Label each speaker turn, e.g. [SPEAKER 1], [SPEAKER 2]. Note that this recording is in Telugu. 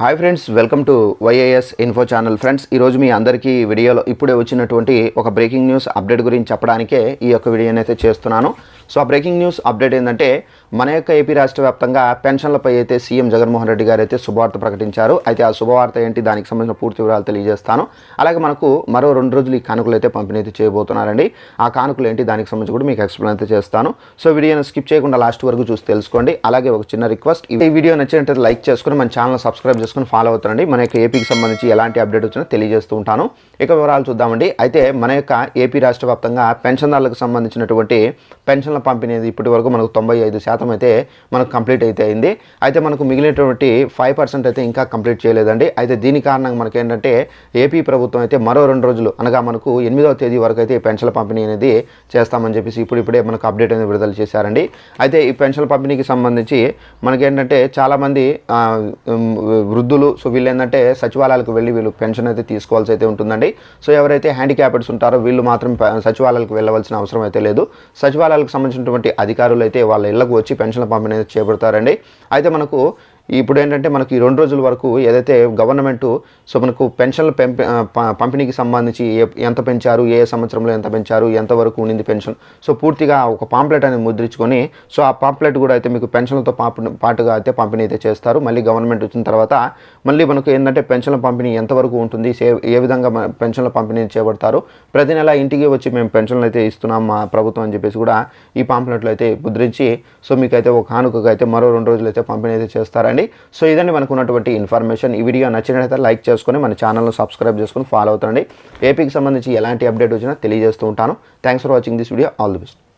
[SPEAKER 1] Hi friends welcome to YAS info channel friends ఈరోజు మీ అందరికీ వీడియోలో ఇప్పుడే వచ్చినటువంటి ఒక బ్రేకింగ్ న్యూస్ అప్డేట్ గురించి చెప్పడానికే ఈ యొక్క వీడియోని అయితే చేస్తున్నాను. సో ఆ బ్రేకింగ్ న్యూస్ అప్డేట్ ఏంటంటే మన యొక్క ఏపీ రాష్ట్ర వ్యాప్తంగా పెన్షన్లపై అయితే సీఎం జగన్మోహన్ రెడ్డి గారు అయితే శుభవార్త ప్రకటించారు. అయితే ఆ శుభవార్త ఏంటి? దానికి సంబంధించిన పూర్తి వివరాలు తెలియజేస్తాను. అలాగే మనకు మరో రెండు రోజులు ఈ కానుకలు అయితే పంపిణీ అయితే చేయబోతున్నారండి. ఆ కానుకలు ఏంటి? దానికి సంబంధించి కూడా మీకు ఎక్స్ప్లెయిన్ అయితే చేస్తాను. సో వీడియోని స్కిప్ చేయకుండా లాస్ట్ వరకు చూసి తెలుసుకోండి. అలాగే ఒక చిన్న రిక్వెస్ట్ ఈ వీడియో నచ్చినట్లయితే లైక్ చేసుకుని మన ఛానల్ సబ్స్క్రైబ్ చేసుకుని ఫాలో అవుతారండి మన యొక్క ఏపీకి సంబంధించి ఎలాంటి అప్డేట్ వచ్చినా తెలియజేస్తూ ఉంటాను. ఇక వివరాలు చూద్దామండి. అయితే మన యొక్క ఏపీ రాష్ట్ర వ్యాప్తంగా పెన్షన్దారులకు సంబంధించినటువంటి పెన్షన్ల పంపిణీ ఇప్పటి వరకు మనకు తొంభై ఐదు శాతం అయితే మనకు కంప్లీట్ అయితే అయింది. అయితే మనకు మిగిలినటువంటి ఫైవ్ పర్సెంట్ అయితే ఇంకా కంప్లీట్ చేయలేదండి. అయితే దీని కారణంగా మనకి ఏంటంటే ఏపీ ప్రభుత్వం అయితే మరో రెండు రోజులు అనగా మనకు ఎనిమిదవ తేదీ వరకు అయితే ఈ పెన్షన్ల పంపిణీ అనేది చేస్తామని చెప్పేసి ఇప్పుడు ఇప్పుడే మనకు అప్డేట్ అనేది విడుదల చేశారండి. అయితే ఈ పెన్షన్ల పంపిణీకి సంబంధించి మనకేంటంటే చాలామంది వృద్ధులు సో వీళ్ళు ఏంటంటే సచివాలయాలకు వెళ్ళి వీళ్ళు పెన్షన్ అయితే తీసుకోవాల్సి అయితే ఉంటుందండి. సో ఎవరైతే హ్యాండిక్యాప్డ్స్ ఉంటారో వీళ్ళు మాత్రం సచివాలయాలకు వెళ్ళవలసిన అవసరం అయితే లేదు. సచివాలయాలకు సంబంధించినటువంటి అధికారులు అయితే వాళ్ళ ఇళ్ళకు వచ్చి పెన్షన్ల పంపిణీ చేపడతారండి. అయితే మనకు ఇప్పుడు ఏంటంటే మనకి ఈ రెండు రోజుల వరకు ఏదైతే గవర్నమెంట్ సో మనకు పెన్షన్ల పెంప పంపిణీకి సంబంధించి ఎంత పెంచారు ఏ సంవత్సరంలో ఎంత పెంచారు ఎంతవరకు ఉండింది పెన్షన్ సో పూర్తిగా ఒక పాంప్లెట్ అనేది ముద్రించుకొని సో ఆ పాంప్లెట్ కూడా అయితే మీకు పెన్షన్లతో పాపు పాటుగా అయితే పంపిణీ అయితే చేస్తారు. మళ్ళీ గవర్నమెంట్ వచ్చిన తర్వాత మళ్ళీ మనకు ఏంటంటే పెన్షన్ల పంపిణీ ఎంతవరకు ఉంటుంది ఏ విధంగా మన పెన్షన్ల పంపిణీ చేపడతారు. ప్రతి నెల ఇంటికి వచ్చి మేము పెన్షన్లు అయితే ఇస్తున్నాం మా ప్రభుత్వం అని చెప్పేసి కూడా ఈ పాంప్లెట్లు అయితే ముద్రించి సో మీకైతే ఒక కానుకగా అయితే మరో రెండు రోజులు అయితే పంపిణీ అయితే చేస్తారండి సో ఇదండి మనకు ఉన్నటువంటి ఇన్ఫర్మేషన్. ఈ వీడియో నచ్చినట్లయితే లైక్ చేసుకొని మన ఛానల్ను సబ్స్క్రైబ్ చేసుకొని ఫాలో అవుతండి ఏపీకి సంబంధించి ఎలాంటి అప్డేట్ వచ్చినా తెలియజేస్తూ ఉంటాను. Thanks for watching this video. All the best.